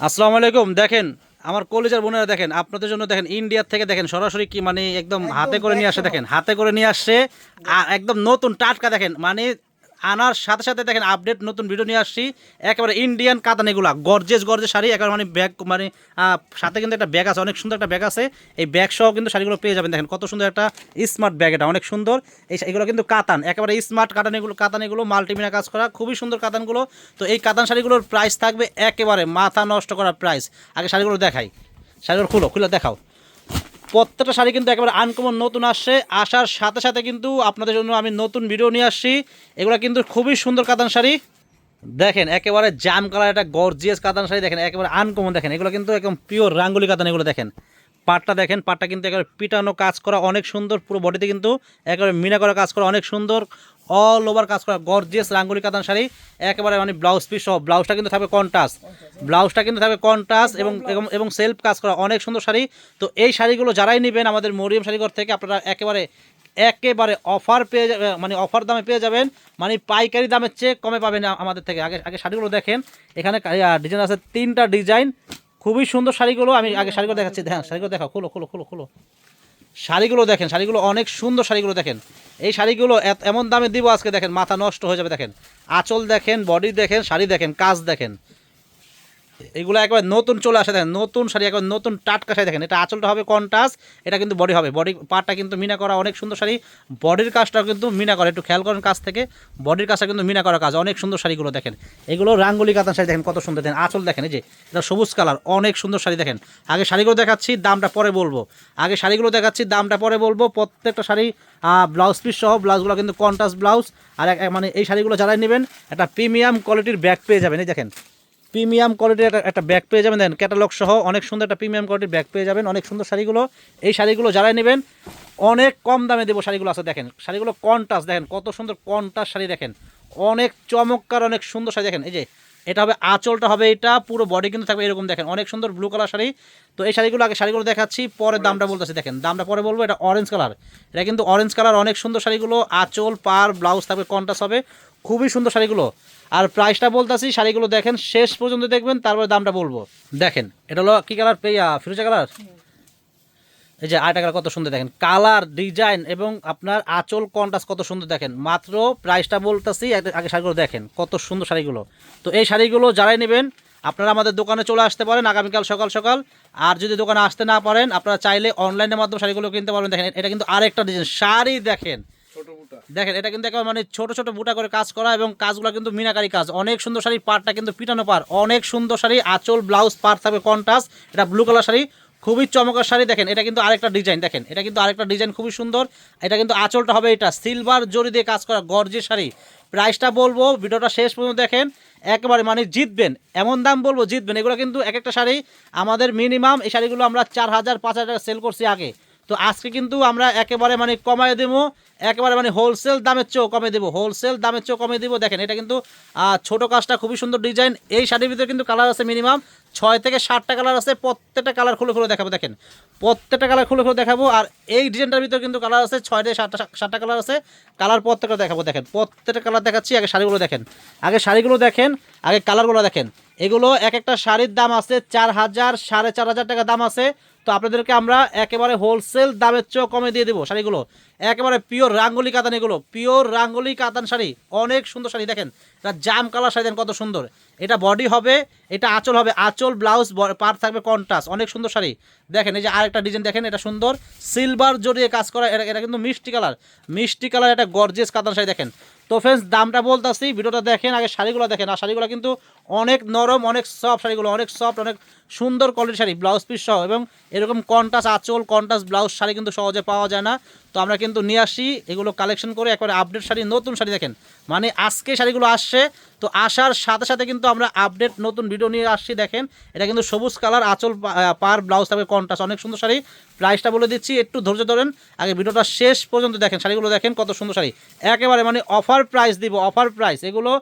আসসালামু আলাইকুম দেখেন আমার কলেজের বোনেরা দেখেন আপনাদের জন্য দেখেন ইন্ডিয়ার থেকে দেখেন সরাসরি কি মানে একদম হাতে করে নিয়ে আসে দেখেন হাতে করে নিয়ে আসছে আর একদম নতুন টাটকা দেখেন মানে আনার সাথে সাথে দেখেন আপডেট নতুন ভিডিও নিয়ে আসছি। একেবারে ইন্ডিয়ান কাতান এগুলা গর্জেস গর্জেস শাড়ি, একেবারে মানে ব্যাগ মানে সাথে কিন্তু একটা ব্যাগ আছে, অনেক সুন্দর একটা ব্যাগ আছে। এই ব্যাগ সহ কিন্তু শাড়িগুলো পেয়ে যাবেন, দেখেন কত সুন্দর একটা স্মার্ট ব্যাগ এটা, অনেক সুন্দর। এই এগুলো কিন্তু কাতান, একেবারে স্মার্ট কাতান এগুলো কাতান এগুলো মাল্টিমিনা কাজ করা, খুবই সুন্দর কাতানগুলো। তো এই কাতান শাড়িগুলোর প্রাইস থাকবে একেবারে মাথা নষ্ট করা প্রাইস আগে শাড়িগুলো দেখাই, শাড়িগুলো খুলো, খুলে দেখাও। প্রত্যেকটা শাড়ি কিন্তু একেবারে আনকমন নতুন আসছে। আসার সাথে সাথে কিন্তু আপনাদের জন্য আমি নতুন ভিডিও নিয়ে আসছি। এগুলো কিন্তু খুবই সুন্দর কাতান শাড়ি। দেখেন, একেবারে জাম কালার একটা গর্জিয়াস কাতান শাড়ি দেখেন, একেবারে আনকমন দেখেন। এগুলো কিন্তু একদম পিওর রাঙ্গুলি কাতান এগুলো দেখেন। পাটটা দেখেন, পাটটা কিন্তু একেবারে পিটানো কাজ করা অনেক সুন্দর, পুরো বডিতে কিন্তু একেবারে মিনা করা কাজ করা অনেক সুন্দর। অল ওভার কাজ করা গর্জিয়াস রাঙ্গুলি কাতান শাড়ি, একেবারে মানে ব্লাউজ পিস সহ ব্লাউজটা কিন্তু থাকবে কন্টাস ব্লাউজটা কিন্তু থাকবে কন্টাস এবং, এবং- সেলফ কাজ করা, অনেক সুন্দর শাড়ি। তো এই শাড়িগুলো যারাই নেবেন আমাদের মরিয়ম শাড়িঘর থেকে, আপনারা একেবারে একেবারে অফার পেয়ে মানে অফার দামে পেয়ে যাবেন। মানে পাইকারি দামের চেয়ে কমে পাবেন আমাদের থেকে। আগে আগে শাড়িগুলো দেখেন। এখানে ডিজাইন আছে তিনটা ডিজাইন খুবই সুন্দর শাড়িগুলো, আমি আগে শাড়িগুলো দেখাচ্ছি। হ্যাঁ শাড়িগুলো দেখাও, খুলো খুলো খুলো খুলো। শাড়িগুলো দেখেন, শাড়িগুলো অনেক সুন্দর শাড়িগুলো দেখেন। এই শাড়িগুলো এমন দামে দিব আজকে দেখেন, মাথা নষ্ট হয়ে যাবে দেখেন। আঁচল দেখেন বডি দেখেন, শাড়ি দেখেন, কাজ দেখেন। এগুলো একবার নতুন চলে আসে দেখেন, নতুন শাড়ি, একবার নতুন টাটকা শাড়ি দেখেন, এটা আঁচলটা হবে কন্টাস এটা কিন্তু বডি হবে। বডি পার্টটা কিন্তু মিনা করা অনেক সুন্দর শাড়ি বডির কাজটাও কিন্তু মিনা করা। একটু খেয়াল করেন কাজ থেকে বডির কাজটা কিন্তু মিনা করা কাজ, অনেক সুন্দর শাড়িগুলো দেখেন। এগুলো রাঙ্গুলি কাতান শাড়ি দেখেন, কত সুন্দর দেখেন, আঁচল দেখেন, এই যে, এটা সবুজ কালার অনেক সুন্দর শাড়ি দেখেন। আগে শাড়িগুলো দেখাচ্ছি, দামটা পরে বলব। আগে শাড়িগুলো দেখাচ্ছি, দামটা পরে বলব, প্রত্যেকটা শাড়ি ব্লাউজ পিস সহ ব্লাউজগুলো কিন্তু কন্টাস ব্লাউজ আর মানে এই শাড়িগুলো যারাই নেবেন, একটা প্রিমিয়াম কোয়ালিটির ব্যাগ পেয়ে যাবেন, এই দেখেন। প্রিমিয়াম কোয়ালিটির একটা একটা ব্যাগ পেয়ে যাবেন। দেন ক্যাটালগ সহ অনেক সুন্দর একটা প্রিমিয়াম কোয়ালিটির ব্যাগ পেয়ে যাবেন। অনেক সুন্দর শাড়িগুলো। এই শাড়িগুলো যারাই নেবেন অনেক কম দামে দেবো শাড়িগুলো আছে। দেখেন শাড়িগুলো কন্টাস দেখেন কত সুন্দর কন্টাস শাড়ি দেখেন। অনেক চমৎকার অনেক সুন্দর শাড়ি দেখেন। এই যে এটা হবে আঁচলটা হবে এটা পুরো বডি কিন্তু থাকবে এরকম দেখেন। অনেক সুন্দর ব্লু কালার শাড়ি। তো এই শাড়িগুলো আগে শাড়িগুলো দেখাচ্ছি পরে দামটা বলতেছি। দেখেন দামটা পরে বলব এটা অরেঞ্জ কালার এটা কিন্তু অরেঞ্জ কালার অনেক সুন্দর শাড়িগুলো আঁচল পার ব্লাউজ থাকবে কন্টাস হবে। খুবই সুন্দর শাড়িগুলো। আর প্রাইসটা বলতেছি, শাড়িগুলো দেখেন, শেষ পর্যন্ত দেখবেন, তারপরে দামটা বলব। দেখেন, এটা হলো কি কালার পেয়া ফিরোজা কালার এই যে আরেকটা কালার কত সুন্দর দেখেন। কালার ডিজাইন এবং আপনার আঁচল কন্টাস কত সুন্দর দেখেন। মাত্র প্রাইসটা বলতেছি, আগে শাড়িগুলো দেখেন, কত সুন্দর শাড়িগুলো। তো এই শাড়িগুলো যারাই নেবেন, আপনারা আমাদের দোকানে চলে আসতে পারেন আগামীকাল সকাল সকাল। আর যদি দোকানে আসতে না পারেন, আপনারা চাইলে অনলাইনের মাধ্যমে শাড়িগুলো কিনতে পারবেন। দেখেন, এটা কিন্তু আরেকটা ডিজাইন শাড়ি দেখেন দেখেন, এটা কিন্তু একেবারে মানে ছোট ছোট বুটা করে কাজ করা এবং কাজগুলো কিন্তু মিনাকারি কাজ। অনেক সুন্দর শাড়ি পাড়টা কিন্তু পিটানো পার অনেক সুন্দর শাড়ি, আঁচল, ব্লাউজ পার থাকবে কন্টাস এটা ব্লু কালার শাড়ি। খুবই চমৎকার শাড়ি, দেখেন, এটা কিন্তু আরেকটা ডিজাইন দেখেন, এটা কিন্তু আরেকটা ডিজাইন খুবই সুন্দর। এটা কিন্তু আঁচলটা হবে এটা সিলভার জরি দিয়ে কাজ করা গর্জে শাড়ি। প্রাইসটা বলব, ভিডিওটা শেষ পর্যন্ত দেখেন, একেবারে মানে জিতবেন। এমন দাম বলব, জিতবেন। এগুলো কিন্তু এক একটা শাড়ি, আমাদের মিনিমাম এই শাড়িগুলো আমরা চার হাজার, পাঁচ হাজার টাকা সেল করছি আগে। তো আজকে কিন্তু আমরা একেবারে মানে কমায় দেবো, একেবারে মানে হোলসেল দামের চেয়েও কমে দেবো হোলসেল দামের চেয়েও কমে দেবো। দেখেন, এটা কিন্তু ছোট কাজটা খুবই সুন্দর ডিজাইন এই শাড়ির ভিতরে কিন্তু কালার আছে মিনিমাম ছয় থেকে ষাটটা কালার আছে, প্রত্যেকটা কালার খুলে খুলে দেখাবো, দেখেন। প্রত্যেকটা কালার খুলে খুলে দেখাবো, আর এই ডিজাইনটার ভিতরে কিন্তু কালার আছে, ছয় থেকে সাতটা সাতটা কালার আছে কালার প্রত্যেকটা দেখাবো, দেখেন। প্রত্যেকটা কালার দেখাচ্ছি, আগে শাড়িগুলো দেখেন। আগে শাড়িগুলো দেখেন, আগে কালারগুলো দেখেন। এগুলো এক একটা শাড়ির দাম আছে চার হাজার, সাড়ে চার হাজার টাকা দাম আছে। তো আপনাদেরকে আমরা একেবারে হোলসেল দামের চেয়েও কমে দিয়ে দেবো শাড়িগুলো। একেবারে পিওর রাঙ্গুলি কাতান এগুলো। পিওর রাঙ্গুলি কাতান শাড়ি। অনেক সুন্দর শাড়ি দেখেন। এটা জাম কালার শাড়ি দেন কত সুন্দর। এটা বডি হবে, এটা আঁচল হবে। আঁচল ব্লাউজ পার থাকবে কন্টাস অনেক সুন্দর শাড়ি। দেখেন, এই যে আরেকটা ডিজাইন দেখেন, এটা সুন্দর। সিলভার জড়িয়ে কাজ করা, এটা এটা কিন্তু মিষ্টি কালার। মিষ্টি কালার একটা গর্জেস কাতান শাড়ি দেখেন। তো ফ্রেন্ডস দামটা বলতেছি, ভিডিওটা দেখেন, আগে শাড়িগুলো দেখেন। আর শাড়িগুলো কিন্তু অনেক নরম, অনেক সফট শাড়িগুলো, অনেক সফট অনেক সুন্দর কোয়ালিটির শাড়ি ব্লাউজ পিস সহ। এবং এরকম কন্টাস আঁচল কন্টাস ব্লাউজ শাড়ি কিন্তু সহজে পাওয়া যায় না। তো আমরা কিন্তু নিয়ে আসি, এগুলো কালেকশন করে একবারে আপডেট শাড়ি, নতুন শাড়ি দেখেন। মানে আজকে শাড়িগুলো আসছে, তো আসার সাথে সাথে কিন্তু আমরা আপডেট নতুন ভিডিও নিয়ে আসছি, দেখেন। এটা কিন্তু সবুজ কালার আঁচল পার ব্লাউজ থাকবে কন্টাস অনেক সুন্দর শাড়ি। প্রাইসটা বলে দিচ্ছি, একটু ধৈর্য ধরেন। আগে ভিডিওটা শেষ পর্যন্ত দেখেন, শাড়িগুলো দেখেন কত সুন্দর শাড়ি। একেবারে মানে অফার প্রাইস দিব অফার প্রাইস এগুলো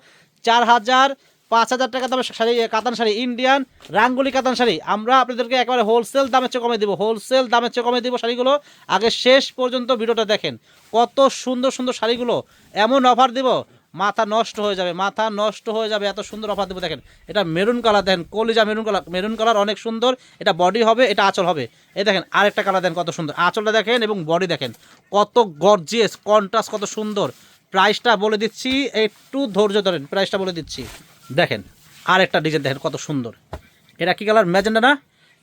চার হাজার পাঁচ হাজার টাকা দামের শাড়ি, কাতান শাড়ি ইন্ডিয়ান রাঙ্গুলি কাতান শাড়ি। আমরা আপনাদেরকে একেবারে হোলসেল দামের চেয়ে কমে দেবো হোলসেল দামের চেয়ে কমে দেবো শাড়িগুলো। আগে শেষ পর্যন্ত ভিডিওটা দেখেন, কত সুন্দর সুন্দর শাড়িগুলো। এমন অফার দেব মাথা নষ্ট হয়ে যাবে, মাথা নষ্ট হয়ে যাবে, এত সুন্দর অফার দেবো। দেখেন, এটা মেরুন কালার, দেখেন, কলিজা মেরুন কালার মেরুন কালার অনেক সুন্দর, এটা বডি হবে, এটা আঁচল হবে। এই দেখেন, আরেকটা কালার দেন কত সুন্দর, আঁচলটা দেখেন এবং বডি দেখেন, কত গর্জিয়াস কন্ট্রাস্ট কত সুন্দর। প্রাইসটা বলে দিচ্ছি, একটু ধৈর্য ধরেন প্রাইসটা বলে দিচ্ছি। দেখেন, আরেকটা ডিজাইন দেখেন কত সুন্দর। এটা কি কালার? ম্যাজেন্ডা না?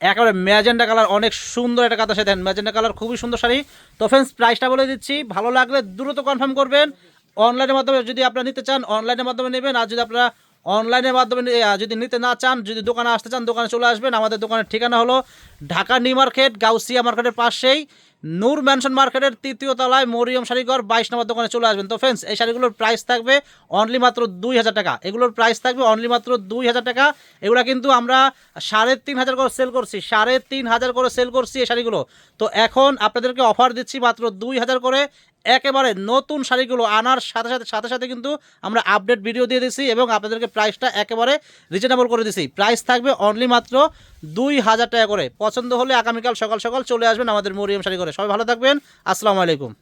একেবারে ম্যাজেন্ডা কালার, অনেক সুন্দর একটা কাতার সাথে ম্যাজেন্ডা কালার খুবই সুন্দর শাড়ি। তো ফ্রেন্ডস প্রাইসটা বলে দিচ্ছি, ভালো লাগলে দ্রুত কনফার্ম করবেন। অনলাইনের মাধ্যমে যদি আপনারা নিতে চান অনলাইনের মাধ্যমে নেবেন। আর যদি আপনারা অনলাইনের মাধ্যমে যদি নিতে না চান, যদি দোকানে আসতে চান, দোকানে চলে আসবেন। আমাদের দোকানের ঠিকানা হলো ঢাকা নিউ মার্কেট, গাউসিয়া মার্কেটের পাশেই নূর ম্যানশন মার্কেটের তৃতীয় তলায় মরিয়ম শাড়িঘর, বাইশ নম্বর দোকানে চলে আসবেন। তো ফ্রেন্ডস এই শাড়িগুলোর প্রাইস থাকবে অনলি মাত্র দুই হাজার টাকা। এগুলোর প্রাইস থাকবে অনলি মাত্র দুই হাজার টাকা। এগুলো কিন্তু আমরা সাড়ে তিন হাজার করে সেল করছি। সাড়ে তিন হাজার করে সেল করছি এই শাড়িগুলো। তো এখন আপনাদেরকে অফার দিচ্ছি মাত্র দুই হাজার করে একেবারে নতুন শাড়িগুলো আনার সাথে সাথে সাথে সাথে কিন্তু আমরা আপডেট ভিডিও দিয়ে দিছি এবং আপনাদেরকে প্রাইসটা একেবারে রিজনেবল করে দিছি। প্রাইস থাকবে অনলি মাত্র দুই হাজার টাকা করে। পছন্দ হলে আগামীকাল সকাল সকাল চলে আসবেন আমাদের মরিয়াম শাড়ি করে সবাই ভালো থাকবেন। আসসালামু আলাইকুম।